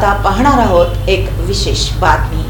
आता पाहणार आहोत एक विशेष बातमी.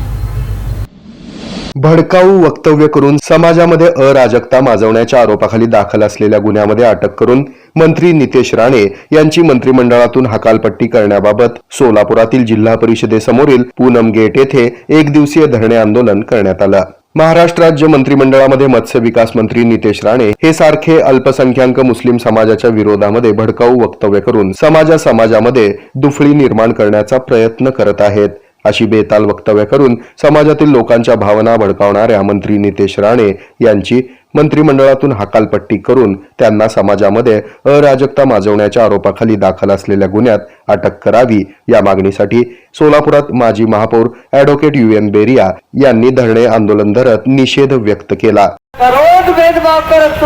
भडकाऊ वक्तव्य करून समाजामध्ये अराजकता माजवण्याच्या आरोपाखाली दाखल असलेल्या गुन्ह्यामध्ये अटक करून मंत्री नितेश राणे यांची मंत्रिमंडळातून हकालपट्टी करण्याबाबत सोलापुरातील जिल्हा परिषदेसमोरील पूनम गेट येथे एक दिवसीय धरणे आंदोलन करण्यात आलं. महाराष्ट्र राज्य मंत्रिमंडळामध्ये मत्स्य विकास मंत्री नितेश राणे हे सारखे अल्पसंख्याक मुस्लिम समाजाच्या विरोधामध्ये भडकाऊ वक्तव्य करून समाजा समाजामध्ये दुफळी निर्माण करण्याचा प्रयत्न करत आहेत. अशी बेताल वक्तव्य करून समाजातील लोकांच्या भावना भडकावणाऱ्या मंत्री नितेश राणे यांची मंत्रिमंडळातून हकालपट्टी करून त्यांना समाजामध्ये अराजकता माजवण्याच्या आरोपाखाली दाखल असलेल्या गुन्ह्यात अटक करावी या मागणीसाठी सोलापुरात माजी महापौर अॅडव्होकेट यू एन बेरिया यांनी धरणे आंदोलन धरत निषेध व्यक्त केला. रोज भेदभाव करत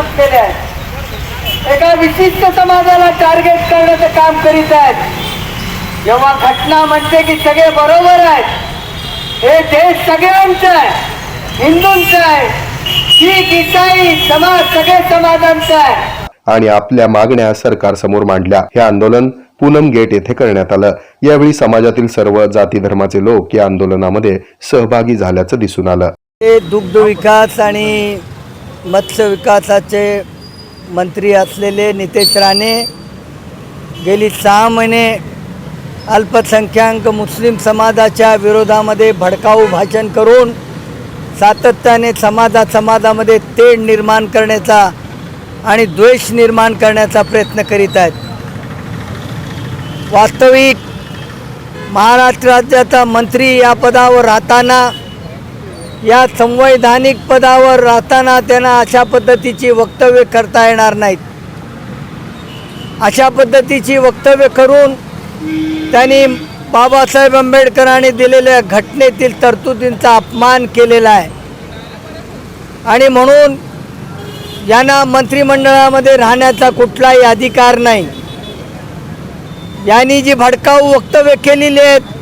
एका विशिष्ट समाजाला टार्गेट करण्याचं काम करीत आहेत. जेव्हा घटना म्हणते की सगळे बरोबर आहेत हे देश सगळ्यांचं आहे हिंदूंचं आहे शीख इसाई समाज सगळे समाजांचं आहे. आणि आपल्या मागण्या सरकारसमोर मांडल्या. हे आंदोलन पूनम गेट येथे करण्यात आलं. यावेळी समाजातील सर्व जाती धर्माचे लोक या आंदोलनामध्ये सहभागी झाल्याचं दिसून आलं. ते दुग्ध विकास आणि मत्स्य विकासाचे मंत्री असलेले नितेश राणे गेली सहा महिने अल्पसंख्याक मुस्लिम समाजाच्या विरोधामध्ये भडकाऊ भाषण करून सातत्याने समाजा समाजामध्ये तेढ निर्माण करण्याचा आणि द्वेष निर्माण करण्याचा प्रयत्न करीत आहेत. वास्तविक महाराष्ट्र राज्याचा मंत्री या पदावर राहताना या संवैधानिक पदावर राहताना त्यांना अशा पद्धतीची वक्तव्य करता येणार नाहीत. अशा पद्धतीची वक्तव्य करून त्यांनी बाबासाहेब आंबेडकरांनी दिलेल्या घटनेतील तरतुदींचा अपमान केलेला आहे. आणि म्हणून यांना मंत्रिमंडळामध्ये राहण्याचा कुठलाही अधिकार नाही. यांनी जी भडकाऊ वक्तव्य केलेली आहेत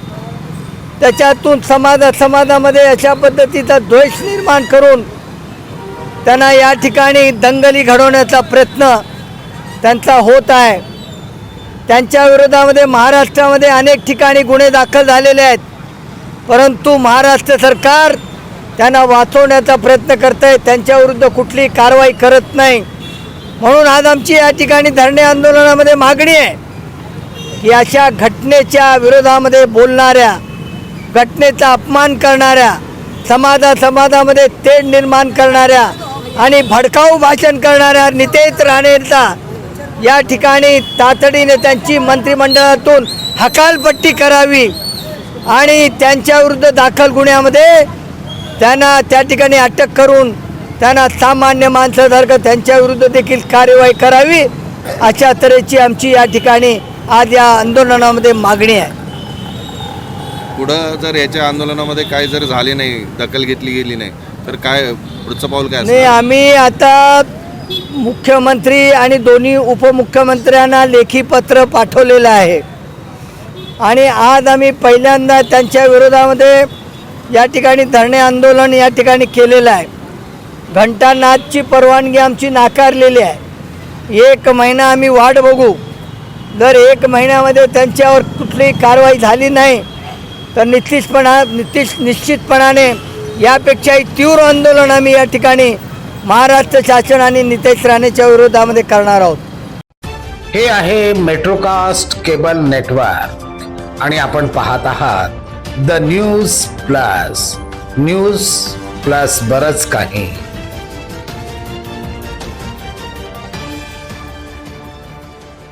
त्याच्यातून समाजा समाजामध्ये अशा पद्धतीचा द्वेष निर्माण करून त्यांना या ठिकाणी दंगली घडवण्याचा प्रयत्न त्यांचा होत आहे. त्यांच्या विरोधामध्ये महाराष्ट्रामध्ये अनेक ठिकाणी गुन्हे दाखल झालेले आहेत. परंतु महाराष्ट्र सरकार त्यांना वाचवण्याचा प्रयत्न करत आहे त्यांच्याविरुद्ध कुठलीही कारवाई करत नाही. म्हणून आज आमची या ठिकाणी धरणे आंदोलनामध्ये मागणी आहे की अशा घटनेच्या विरोधामध्ये बोलणाऱ्या घटनेचा अपमान करणाऱ्या समाजा समाजामध्ये तेढ निर्माण करणाऱ्या आणि भडकाऊ भाषण करणाऱ्या नितेश राणेंचा या ठिकाणी तातडीने त्यांची मंत्रिमंडळातून हकालपट्टी करावी आणि त्यांच्याविरुद्ध दाखल गुन्ह्यामध्ये त्यांना त्या ठिकाणी अटक करून त्यांना सामान्य माणसासारखं त्यांच्याविरुद्ध देखील कार्यवाही करावी अशा तऱ्हेची आमची या ठिकाणी आज या आंदोलनामध्ये मागणी आहे. पुढं जर याच्या आंदोलनामध्ये काय जर झाले नाही दखल घेतली गेली नाही तर काय पुढचं पाऊल काय नाही आम्ही आता मुख्यमंत्री आणि दोन्ही उपमुख्यमंत्र्यांना लेखी पत्र पाठवलेलं आहे. आणि आज आम्ही पहिल्यांदा त्यांच्या विरोधामध्ये या ठिकाणी धरणे आंदोलन या ठिकाणी केलेलं आहे. घंटानाथची परवानगी आमची नाकारलेली आहे. एक महिना आम्ही वाट बघू. जर एक महिन्यामध्ये त्यांच्यावर कुठलीही कारवाई झाली नाही तर निश्चितपणा निश्चित निश्चितपणाने यापेक्षाही तीव्र आंदोलन आम्ही या ठिकाणी महाराष्ट्र शासन आणि नितेश राणेच्या विरोधामध्ये करणार आहोत. हे आहे मेट्रोकास्ट केबल नेटवर्क आणि आपण पाहत आहात the news plus news plus बरच काही.